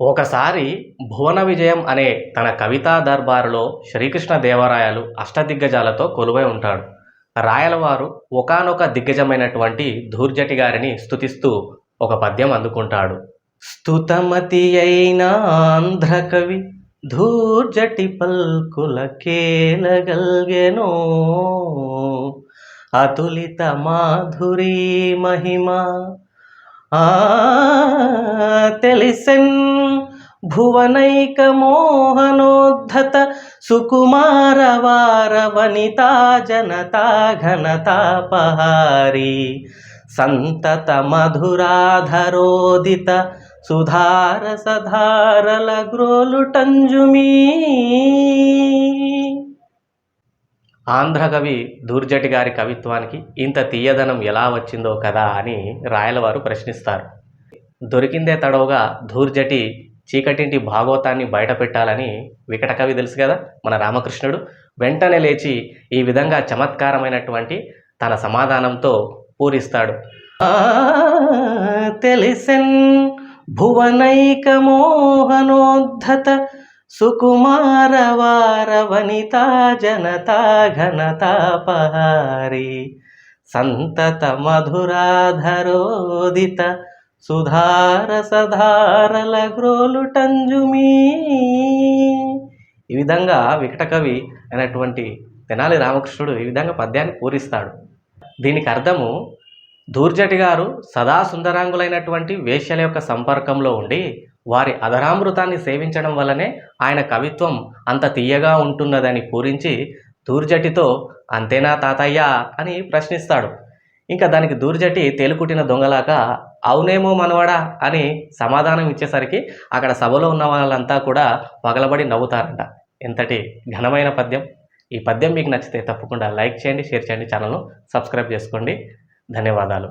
ఒకసారి భువన విజయం అనే తన కవితా దర్బారులో శ్రీకృష్ణ దేవరాయలు అష్టదిగ్గజాలతో కొలువై ఉంటాడు. రాయలవారు ఒకానొక దిగ్గజమైనటువంటి ధూర్జటి గారిని స్తుతిస్తూ ఒక పద్యం అందుకుంటాడు. స్థుతమతి అయిన ఆంధ్రకవి ధూర్జటి పల్కుల కేలగల్గెనో అతులిత మాధురీ మహిమ ఆ తెలిసెన్ భువనైక మోహనోద్ధత సుకుమార వార వనితా జనతా ఘనతాపహారి సంతత మధురాధరోదిత సుధార సధారల గ్రోలుటంజుమీ ఆంధ్రకవి దూర్జటి గారి కవిత్వానికి ఇంత తీయదనం ఎలా వచ్చిందో కదా అని రాయలవారు ప్రశ్నిస్తారు. దొరికిందే తడవుగా ధూర్జటి చీకటింటి భాగవతాన్ని బయట పెట్టాలని వికట కవి తెలుసు కదా మన రామకృష్ణుడు. వెంటనే లేచి ఈ విధంగా చమత్కారమైనటువంటి తన సమాధానంతో పూరిస్తాడు. "ఆ, తెలిసెన్ భువనైక మోహనోద్ధత సుకుమార వార వనితా జనతా ఘనతాపహారి సంతత మధురాధరోదిత సుధార సధారల గ్రోలుటంజుమీ. ఈ విధంగా వికటకవి అయినటువంటి తెనాలి రామకృష్ణుడు ఈ విధంగా పద్యాన్ని పూరిస్తాడు. దీనికి అర్థము దూర్జటి గారు సదా సుందరాంగులైనటువంటి వేశ్యల యొక్క సంపర్కంలో ఉండి వారి అధరామృతాన్ని సేవించడం వల్లనే ఆయన కవిత్వం అంత తీయగా ఉంటున్నదని పూరించి దూర్జటితో అంతేనా తాతయ్య అని ప్రశ్నిస్తాడు. ఇంకా దానికి దూర్జటి తేలుకుట్టిన దొంగలాగా అవునేమో మనవడా అని సమాధానం ఇచ్చేసరికి అక్కడ సభలో ఉన్న వాళ్ళంతా కూడా పగలబడి నవ్వుతారంట. ఎంతటి ఘనమైన పద్యం. ఈ పద్యం మీకు నచ్చితే తప్పకుండా లైక్ చేయండి షేర్ చేయండి ఛానల్ను సబ్స్క్రైబ్ చేసుకోండి. ధన్యవాదాలు.